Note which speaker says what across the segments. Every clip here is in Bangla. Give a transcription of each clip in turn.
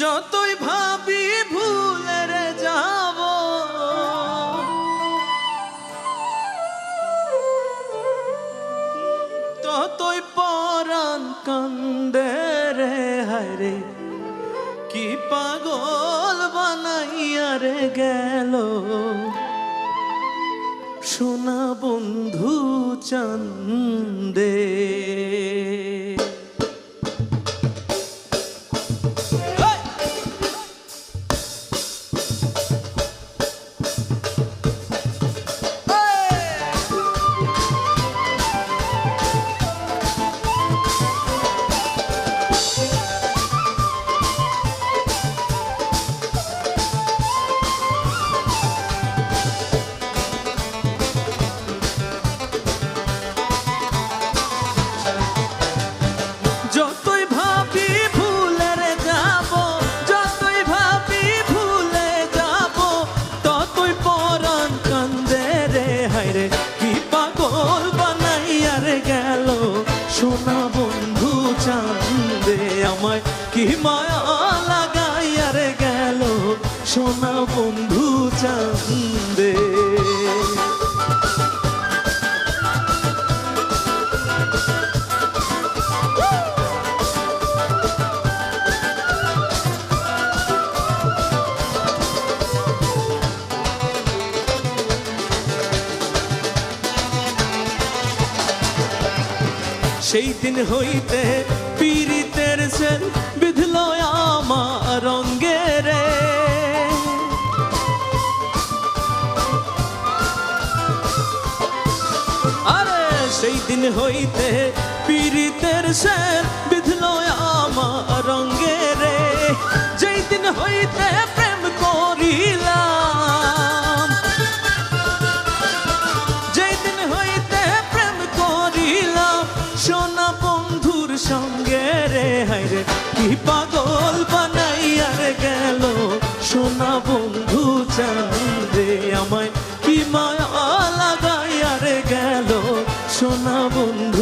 Speaker 1: যতই ভাবি ভুলের যাব। ততই পরাণ কান্দে রে হায়রে কি পাগল বানাইয়া রে গেল। সোনা বন্ধু চন্দে। কি মায়া লাগাইয়া রে গেল? সোনা বন্ধু চান্দে সেই দিন হইতে পীড়িতের আমার রঙ্গে রে আরে সেই দিন হইতে পীড়িতের সেল বিধল আমার রঙ্গে রে যেই দিন হইতে প্রেম করিলাম সঙ্গে রে হাইরে কি পাগল বানাই রে গেল। সোনা বন্ধু চান্দে আমায় কি মায়া লাগাই আর গেল। সোনা বন্ধু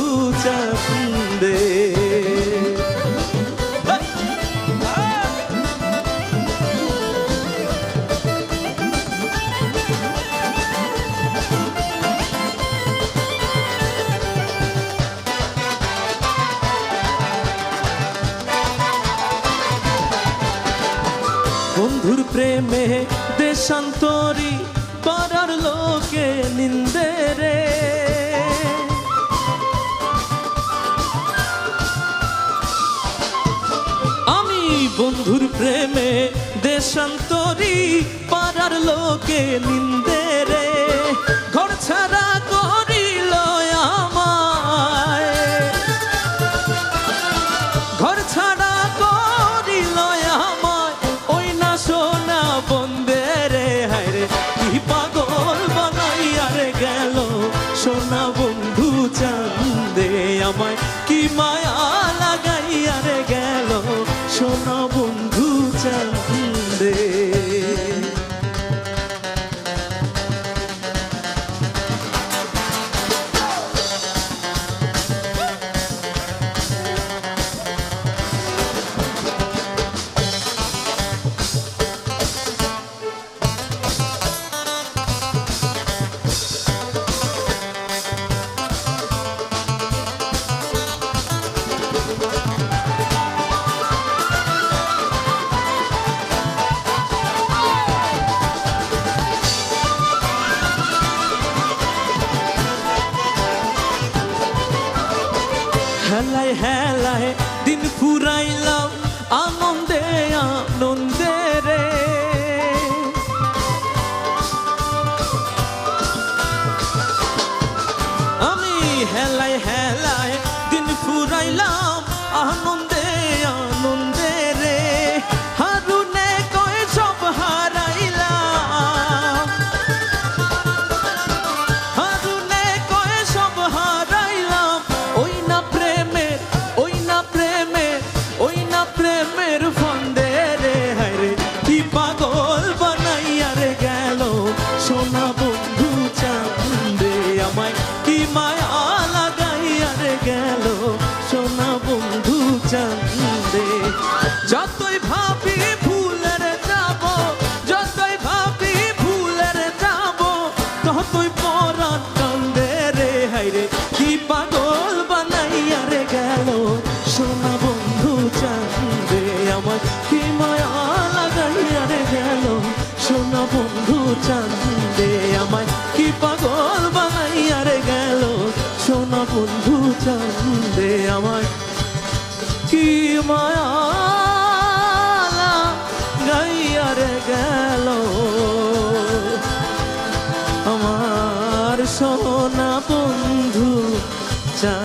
Speaker 1: প্রেমে দেশান্তরী পাড়ার লোকে নিন্দে রে। আমি বন্ধুর প্রেমে দেশান্তরী পারার লোকে নিন্দে সোনা হেলায় হেলায় দিন ফুরাইলাম আনন্দে আনন্দে রে। আমি হেলায় হেলায় দিন ফুরাইলাম আনন্দে গেল। সোনা বন্ধু যতই ভাবি যাব, যতই ভাবি যাব, ততই কান্দে রে হাইরে কি পাগল বানাইয়া রে গেল। সোনা বন্ধু চান্দে আমার কি মায়া লাগাইয়া রে গেল। সোনা বন্ধু চান্দে আমায় কি পাগল বানাইয়া রে গেল। সোনা বন্ধু মায়া গাইয়া রে গেল? আমার সোনা বন্ধু চা